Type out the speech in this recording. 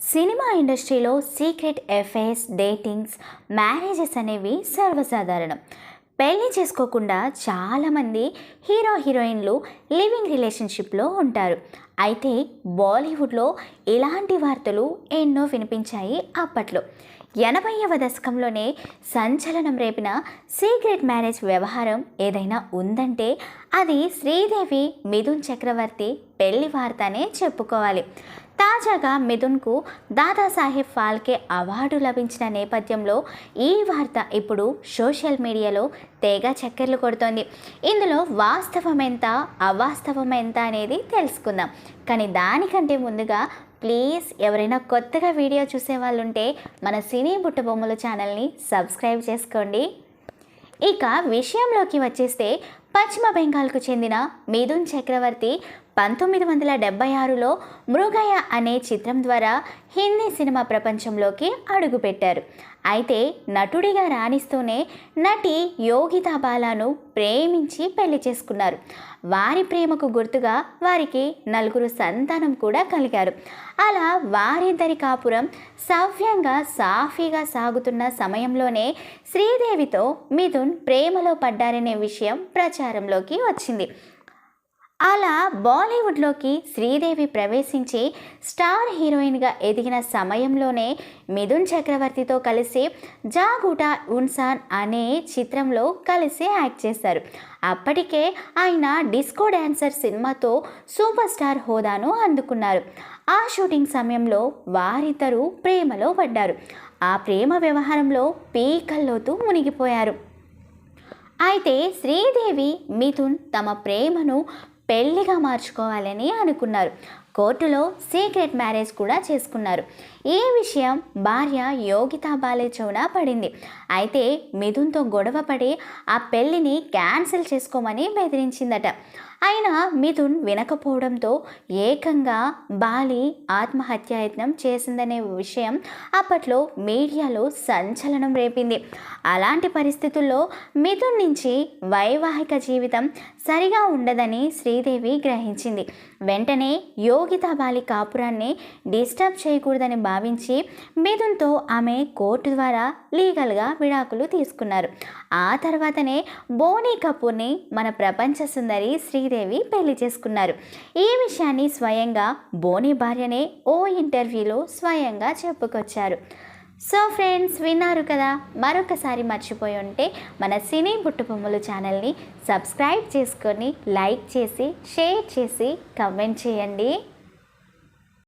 Cinema ఇండస్ట్రీలో secret affairs datings marriages అనేవి సర్వసాధారణం. పెళ్ళి చేసుకోకుండా చాలామంది హీరో హీరోయిన్లు లివింగ్ రిలేషన్షిప్లో ఉంటారు. అయితే బాలీవుడ్లో ఇలాంటి వార్తలు ఎన్నో వినిపించాయి అప్పట్లో. ఎనభైవ దశకంలోనే సంచలనం రేపిన సీక్రెట్ మ్యారేజ్ వ్యవహారం ఏదైనా ఉందంటే అది శ్రీదేవి మిథున్ చక్రవర్తి పెళ్ళి వార్తనే చెప్పుకోవాలి. తాజాగా మిథున్కు దాదాసాహెబ్ ఫాల్కే అవార్డు లభించిన నేపథ్యంలో ఈ వార్త ఇప్పుడు సోషల్ మీడియాలో తెగ చక్కర్లు కొడుతోంది. ఇందులో వాస్తవం ఎంత అవాస్తవం ఎంత అనేది తెలుసుకుందాం. కానీ దానికంటే ముందుగా ప్లీజ్ ఎవరైనా కొత్తగా వీడియో చూసే వాళ్ళు ఉంటే మన సినీ బుట్టబొమ్మల ఛానల్ని సబ్స్క్రైబ్ చేసుకోండి. ఇక విషయంలోకి వచ్చేస్తే పశ్చిమ బెంగాల్కు చెందిన మిథున్ చక్రవర్తి పంతొమ్మిది వందల డెబ్బై ఆరులో మృగయ అనే చిత్రం ద్వారా హిందీ సినిమా ప్రపంచంలోకి అడుగుపెట్టారు. అయితే నటుడిగా రాణిస్తూనే నటి యోగితా బాలాను ప్రేమించి పెళ్ళి చేసుకున్నారు. వారి ప్రేమకు గుర్తుగా వారికి నలుగురు సంతానం కూడా కలిగారు. అలా వారిద్దరి కాపురం సవ్యంగా సాఫీగా సాగుతున్న సమయంలోనే శ్రీదేవితో మిథున్ ప్రేమలో పడ్డారనే విషయం ప్రచారం ప్రచారంలోకి వచ్చింది. అలా బాలీవుడ్లోకి శ్రీదేవి ప్రవేశించి స్టార్ హీరోయిన్గా ఎదిగిన సమయంలోనే మిథున్ చక్రవర్తితో కలిసి జాగుటా ఉన్సాన్ అనే చిత్రంలో కలిసి యాక్ట్ చేశారు. అప్పటికే ఆయన డిస్కో డ్యాన్సర్ సినిమాతో సూపర్ స్టార్ హోదాను అందుకున్నారు. ఆ షూటింగ్ సమయంలో వారిద్దరూ ప్రేమలో పడ్డారు. ఆ ప్రేమ వ్యవహారంలో పీకల్లోతూ మునిగిపోయారు. అయితే శ్రీదేవి మిథున్ తమ ప్రేమను పెళ్ళిగా మార్చుకోవాలని అనుకున్నారు. కోర్టులో సీక్రెట్ మ్యారేజ్ కూడా చేసుకున్నారు. ఈ విషయం భార్య యోగితా బాలే చౌన పడింది. అయితే మిథున్తో గొడవ పడి ఆ పెళ్ళిని క్యాన్సిల్ చేసుకోమని బెదిరించిందట. అయినా మిథున్ వినకపోవడంతో ఏకంగా బాలి ఆత్మహత్యాయత్నం చేసిందనే విషయం అప్పట్లో మీడియాలో సంచలనం రేపింది. అలాంటి పరిస్థితుల్లో మిథున్ నుంచి వైవాహిక జీవితం సరిగా ఉండదని శ్రీదేవి గ్రహించింది. వెంటనే యో బాలి కాపురాన్ని డిస్టర్బ్ చేయకూడదని భావించి మిథున్తో ఆమె కోర్టు ద్వారా లీగల్గా విడాకులు తీసుకున్నారు. ఆ తర్వాతనే బోనీ కపూర్ని మన ప్రపంచ సుందరి శ్రీదేవి పెళ్ళి చేసుకున్నారు. ఈ విషయాన్ని స్వయంగా బోనీ భార్యనే ఓ ఇంటర్వ్యూలో స్వయంగా చెప్పుకొచ్చారు. సో ఫ్రెండ్స్ విన్నారు కదా? మరొకసారి మర్చిపోయి ఉంటే మన సినీ బుట్టుబొమ్మలు ఛానల్ని సబ్స్క్రైబ్ చేసుకొని లైక్ చేసి షేర్ చేసి కమెంట్ చేయండి.